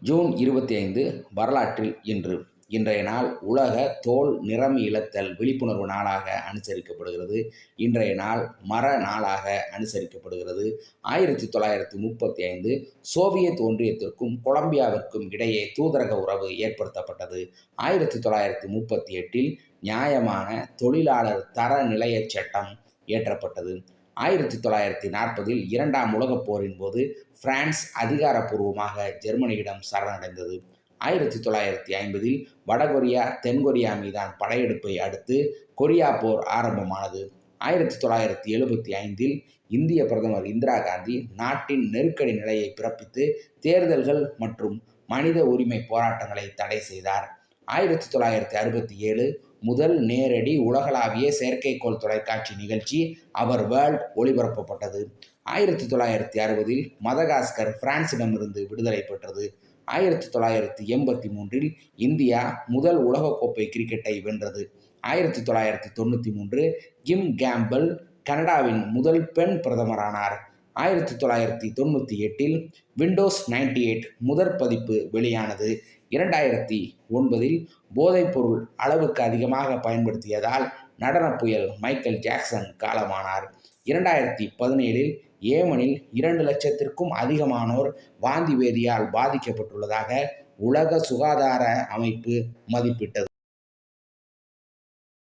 June இருபத்தி ஐந்து வரலாற்றில் இன்று. இன்றைய நாள் உலக தோல் நிறம் இழத்தல் விழிப்புணர்வு நாளாக அனுசரிக்கப்படுகிறது. இன்றைய நாள் மர நாளாக அனுசரிக்கப்படுகிறது. ஆயிரத்தி தொள்ளாயிரத்தி முப்பத்தி ஐந்து சோவியத் ஒன்றியத்திற்கும் கொலம்பியாவிற்கும் இடையே தூதரக உறவு ஏற்படுத்தப்பட்டது. ஆயிரத்தி தொள்ளாயிரத்தி முப்பத்தி எட்டில் நியாயமான தொழிலாளர் தர நிலையச் சட்டம் இயற்றப்பட்டது ஆயிரத்தி தொள்ளாயிரத்தி நாற்பதில் இரண்டாம் உலகப் போரின் போது பிரான்ஸ் அதிகாரப்பூர்வமாக ஜெர்மனியிடம் சரணடைந்தது. ஆயிரத்தி தொள்ளாயிரத்தி ஐம்பதில் வடகொரியா தென்கொரியா மீதான படையெடுப்பை அடுத்து கொரியா போர் ஆரம்பமானது. ஆயிரத்தி தொள்ளாயிரத்தி எழுபத்தி ஐந்தில் இந்திய பிரதமர் இந்திரா காந்தி நாட்டின் நெருக்கடி நிலையை பிறப்பித்து தேர்தல்கள் மற்றும் மனித உரிமை போராட்டங்களை தடை செய்தார். ஆயிரத்தி தொள்ளாயிரத்தி அறுபத்தி ஏழு முதல் நேரடி உலகளாவிய செயற்கைக்கோள் தொலைக்காட்சி நிகழ்ச்சி அவர் வேர்ல்ட் ஒளிபரப்பப்பட்டது. ஆயிரத்தி தொள்ளாயிரத்தி அறுபதில் மதகாஸ்கர் பிரான்சிடமிருந்து விடுதலை பெற்றது. ஆயிரத்தி தொள்ளாயிரத்தி எண்பத்தி மூன்றில் இந்தியா முதல் உலகக்கோப்பை கிரிக்கெட்டை வென்றது. ஆயிரத்தி தொள்ளாயிரத்தி தொண்ணூற்றி மூன்று கிம் கேம்பல் கனடாவின் முதல் பெண் பிரதமரானார். ஆயிரத்தி தொள்ளாயிரத்தி தொண்ணூற்றி எட்டில் விண்டோஸ் நைன்டி எயிட் முதற் பதிப்பு வெளியானது. இரண்டாயிரத்தி ஒன்பதில் போதைப்பொருள் அளவுக்கு அதிகமாக பயன்படுத்தியதால் நடன புயல் மைக்கேல் ஜாக்சன் காலமானார். இரண்டாயிரத்தி பதினேழில் ஏமனில் இரண்டு லட்சத்திற்கும் அதிகமானோர் வாந்தி வேதியால் பாதிக்கப்பட்டுள்ளதாக உலக சுகாதார அமைப்பு மதிப்பிட்டது.